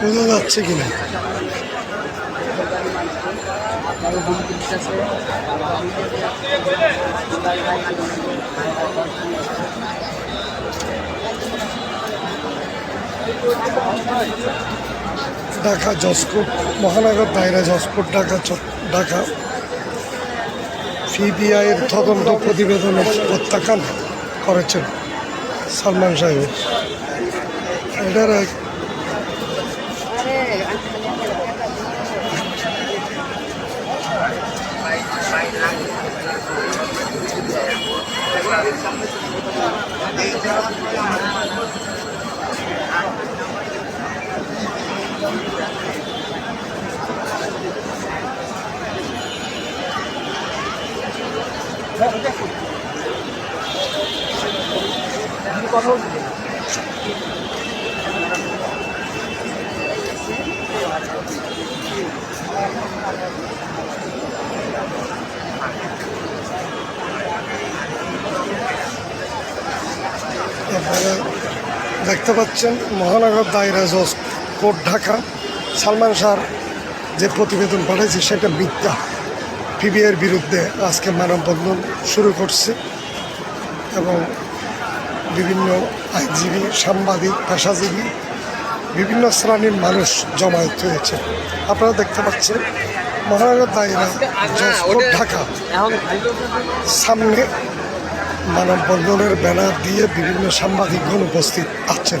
বোঝা যাচ্ছে কিনা? ঢাকা জসকোট মহানগর দায়রা জসকোট ঢাকা ঢাকা সিবিআইয়ের তদন্ত প্রতিবেদনের প্রত্যাখ্যান করেছেন। সালমান সাহেব। এটার দেখতে পাচ্ছেন মহানগর দায়রা জজ কোর্ট ঢাকা। সালমান শাহর যে প্রতিবেদন পাঠাইছে সেটা মিথ্যা। পিবিআইয়ের বিরুদ্ধে আজকে মানববন্ধন শুরু করছে এবং বিভিন্ন আইনজীবী, সাংবাদিক, পেশাজীবী, বিভিন্ন শ্রেণির মানুষ জমায়েত হয়েছে। আপনারা দেখতে পাচ্ছেন, মহানগর দায়রা জজ কোর্ট ঢাকা। সামনে মানববন্ধনের ব্যানার দিয়ে বিভিন্ন সাংবাদিকগণ উপস্থিত আছেন।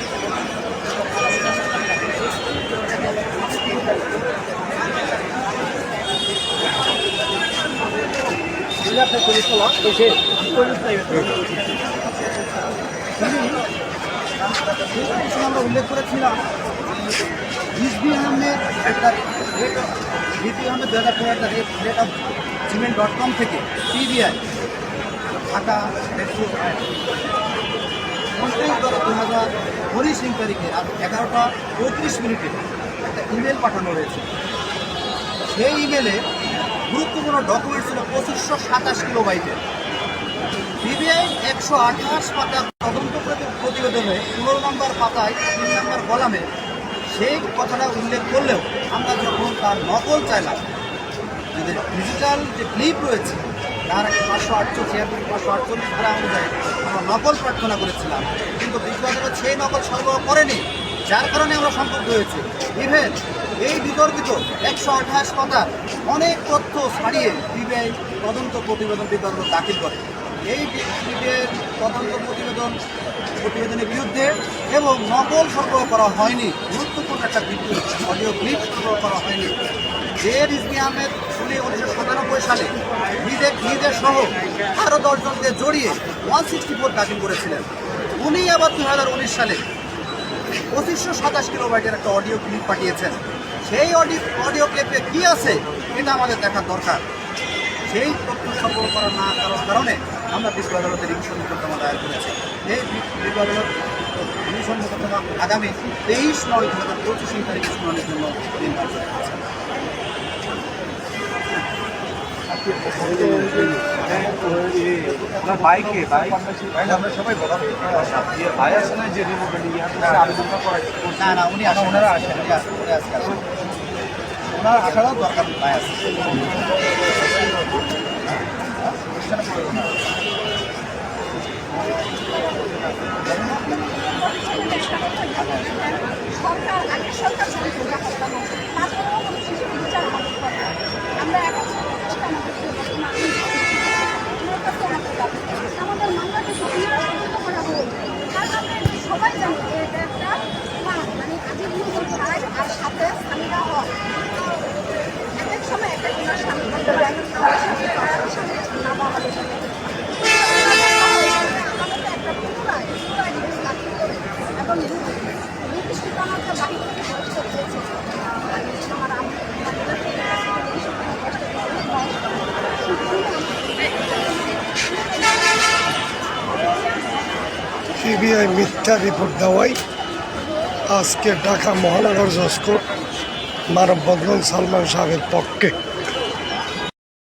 আমরা উল্লেখ করেছিলাম রিজভি আহমেদ একটা রেট আহমেদ দু হাজার পনেরো rate rate of Gmail dot com থেকে পিবিআই ঢাকা মেট্রো পঞ্চাশ দু হাজার উনিশ তিন তারিখে রাত এগারোটা চৌত্রিশ মিনিটে একটা ইমেল পাঠানো হয়েছে। সেই ইমেলে গুরুত্বপূর্ণ ডকুমেন্ট ছিল পঁচিশশো সাতাশ কিলো বাইটের সিবিআই একশো আঠাশ পাতার তদন্ত প্রতি- প্রতিবেদনে পনেরো নম্বর পাতায় তিন নম্বর কলামে সেই কথাটা উল্লেখ করলেও আমরা যখন তার নকল চাইলাম যে ডিজিটাল যে ক্লিপ রয়েছে, তার পাঁচশো আটশো ছিয়াত্তর পাঁচশো আটচল্লিশ ধারা অনুযায়ী আমরা নকল প্রার্থনা করেছিলাম। কিন্তু বিশ্ব সেই নকল সরবরাহ করেনি। যার কারণে আমরা সম্পর্ক হয়েছে। ইভেন এই বিতর্কিত একশো আঠাশ পাতার অনেক তথ্য ছাড়িয়ে সিবিআই তদন্ত প্রতিবেদন বিতর্ক দাখিল করে। এই সিবিআই তদন্ত প্রতিবেদন প্রতিবেদনের বিরুদ্ধে এবং নকল সরবরাহ করা হয়নি, গুরুত্বপূর্ণ একটা ভিডিও, অডিও ক্লিপ সরবরাহ করা হয়নি। যে রিজভি আহমেদ উনি উনিশশো সাতানব্বই সালে নিজের নিজের সহ আরও দশজনকে জড়িয়ে ওয়ান সিক্সটি ফোর দাখিল করেছিলেন। উনি আবার দু হাজার উনিশ সালে পঁচিশশো সাতাশ কিলোবাইটের একটা অডিও ক্লিপ পাঠিয়েছেন। সেই অডিও অডিও ক্লিপে কী আছে, এটা আমাদের দেখার দরকার। সেই তথ্য সরবরাহ করা না করার কারণে আমরা বিশ্ব আদালতে রিভিশন মোকদ্দমা দায়ের করেছি। এই বিশ্ব আদালত রিভিশন মোকদ্দমা আগামী তেইশ নয় দু হাজার পঁচিশ তারিখে শুনানির জন্য করেছে। বাইকে বাইক আমরা সবাই বলা ভাই আছে না যে আবেদনটা না না উনি আসেন। ওনারা আসেন উনি ওনার আসারও দরকার সিবিআই মিথ্যা রিপোর্ট দেওয়ায় আজকে ঢাকা মহানগর জজ কোর্ট মানববন্ধন সালমান সাহেবের পক্ষে